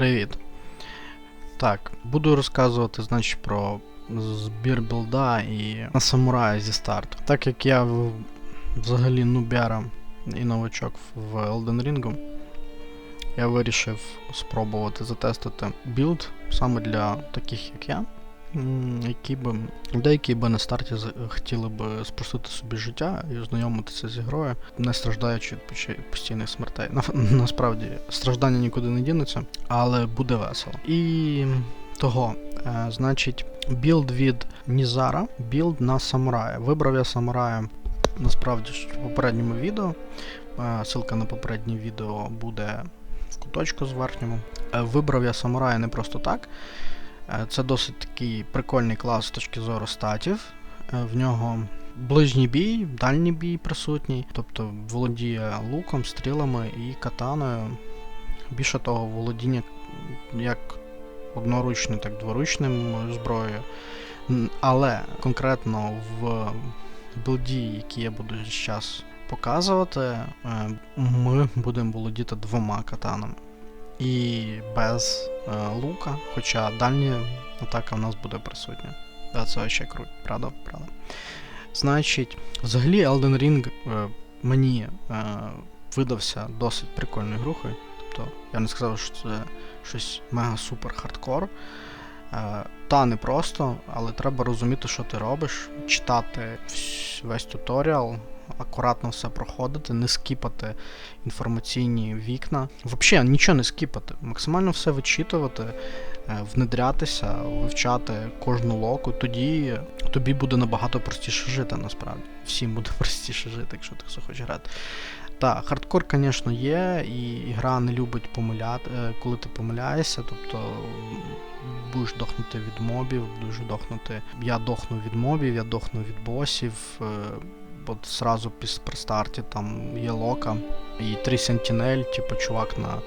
Привіт. Так, буду розказувати, значить, про збір білда і на самурая зі старту. Так як я взагалі нубяра і новачок в Elden Ring, я вирішив спробувати затестити білд саме для таких, як я. Які би, деякі би на старті хотіли би спростити собі життя і ознайомитися з ігрою, не страждаючи від постійних смертей. На, насправді страждання нікуди не дінуться, але буде весело. І того, е, значить, білд від Нізара, білд на самурая. Вибрав я самурая насправді в попередньому відео. Е, Ссылка на попереднє відео буде в куточку з верхньому. Е, Вибрав я самурая не просто так. Е, Це досить такий прикольний клас з точки зору статів. Е, В нього ближній бій, дальній бій присутній, тобто володіє луком, стрілами і катаною. Більше того, володіння як одноручним, так і дворучним зброєю. Але конкретно в білді, який я буду зараз показувати, е, ми будемо володіти двома катанами. І без лука, хоча дальня атака в нас буде присутня. Да, це ще круть, правда? Правда. Значить, взагалі Elden Ring е, мені е, видався досить прикольною грухою. Тобто, я не сказав, що це щось мега супер хардкор. Е, та не просто, але треба розуміти, що ти робиш, читати весь туторіал, акуратно все проходити, не скіпати інформаційні вікна. Взагалі нічого не скіпати, максимально все вичитувати, е, внедрятися, вивчати кожну локу, тоді тобі буде набагато простіше жити насправді. Всім буде простіше жити, якщо ти захочеш грати. Так, хардкор, звісно, є, і гра не любить помиляти, е, коли ти помиляєшся, тобто будеш дохнути від мобів, будеш дохнути. Я дохну від мобів, я дохну від босів. От після при старті там є лока і три сентінель, типу чувак на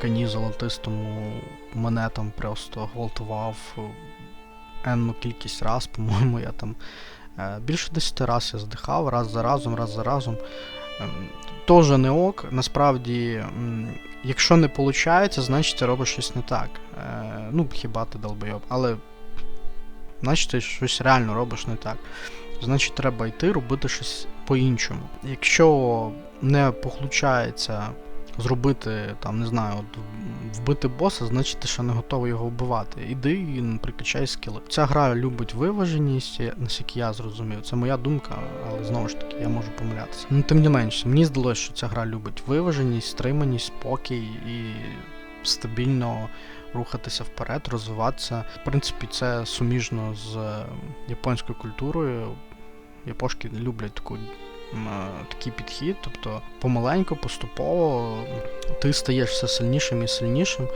коні золотистому мене там просто гвалтував е, енну кількість раз, по-моєму, я там е, більше 10 раз я здихав, раз за разом, раз за разом. Ем, Тоже не ок. Насправді, якщо не виходить, значить ти робиш щось не так. Е, ну, хіба ти долбойоб. Але значить ти щось реально робиш не так. Значить, треба йти робити щось по-іншому. Якщо не получається зробити, там, не знаю, от, вбити боса, значить ти ще не готовий його вбивати. Іди і прикачай скіли. Ця гра любить виваженість, наскільки я зрозумів. Це моя думка, але знову ж таки, я можу помилятися. Ну, тим не менше, мені здалося, що ця гра любить виваженість, стриманість, спокій і стабільно рухатися вперед, розвиватися. В принципі, це суміжно з е, японською культурою. Япошки люблять таку, е, такий підхід, тобто помаленьку, поступово ти стаєш все сильнішим і сильнішим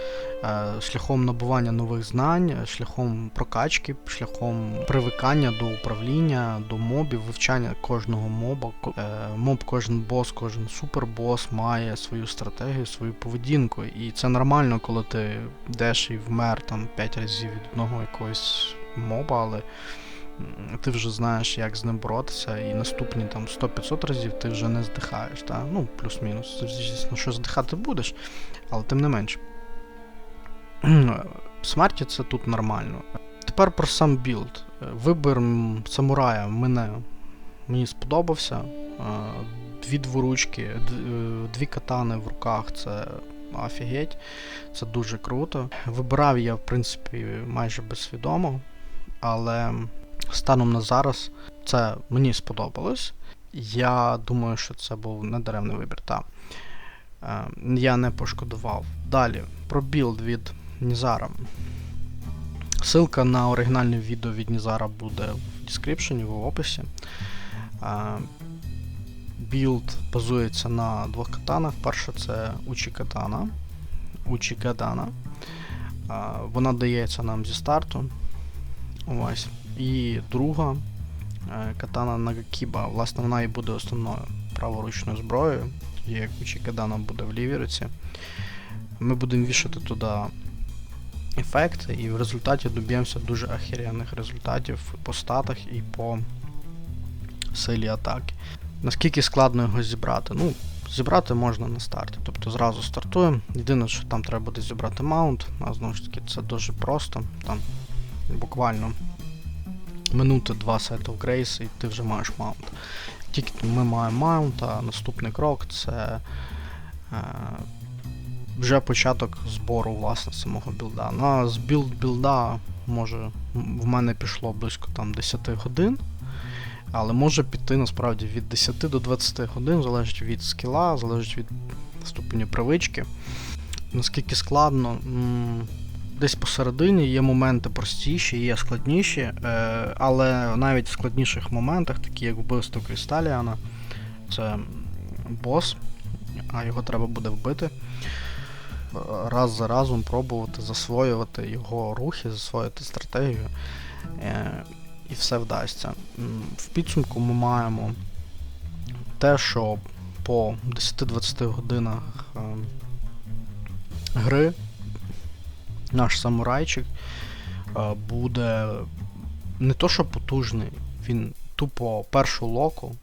е, шляхом набування нових знань, шляхом прокачки, шляхом привикання до управління, до мобів, вивчання кожного моба. Е, Моб, кожен бос, кожен супербос має свою стратегію, свою поведінку. І це нормально, коли ти йдеш і вмер там 5 разів від одного якогось моба, але ти вже знаєш, як з ним боротися, і наступні там 100-500 разів ти вже не здихаєш, та? ну, плюс-мінус. Звісно, що здихати будеш, але тим не менше. Смерті це тут нормально. Тепер про сам білд. Вибір самурая мене мені сподобався. Дві дворучки, е, дві катани в руках це офігеть. Це дуже круто. Вибирав я, в принципі, майже безсвідомо, але станом на зараз це мені сподобалось. Я думаю, що це був недаремний вибір. Та. Е, Я не пошкодував. Далі, про білд від Нізара. Ссылка на оригінальне відео від Нізара буде в description, в описі. Е, Білд базується на двох катанах. Перша це Учі Катана. Учі Кадана. Е, Вона дається нам зі старту. Ось. І друга е, катана Нагакіба. Власне, вона і буде основною праворучною зброєю, тоді як Учі Кадана буде в лівій руці. Ми будемо вішати туди ефекти, і в результаті доб'ємося дуже ахіренних результатів по статах і по силі атаки. Наскільки складно його зібрати? Ну, зібрати можна на старті. Тобто зразу стартуємо. Єдине, що там треба буде зібрати маунт, а знову ж таки це дуже просто. Там буквально минути два сети в Грейс і ти вже маєш маунт. Тільки ми маємо маунт, а наступний крок це е, вже початок збору власне самого білда. На з білд білда може в мене пішло близько там 10 годин. Але може піти насправді від 10 до 20 годин, залежить від скіла, залежить від ступеню привички. Наскільки складно, десь посередині є моменти простіші, є складніші, е, але навіть в складніших моментах, такі як вбивство Крісталіана, це бос, а його треба буде вбити. Раз за разом пробувати засвоювати його рухи, засвоїти стратегію. Е, і все вдасться. В підсумку ми маємо те, що по 10-20 годинах е, гри наш самурайчик е, буде не то, що потужний, він тупо першу локу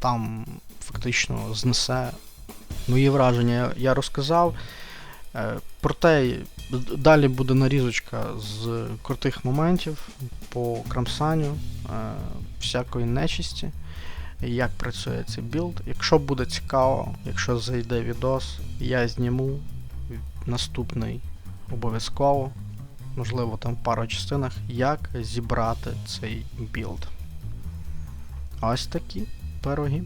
там фактично знесе мої враження. Я, розказав. Е, Проте далі буде нарізочка з крутих моментів по крамсанню е, всякої нечисті, як працює цей білд. Якщо буде цікаво, якщо зайде відос, я зніму наступний обов'язково, можливо там в пару частинах, як зібрати цей білд. Ось такі пироги.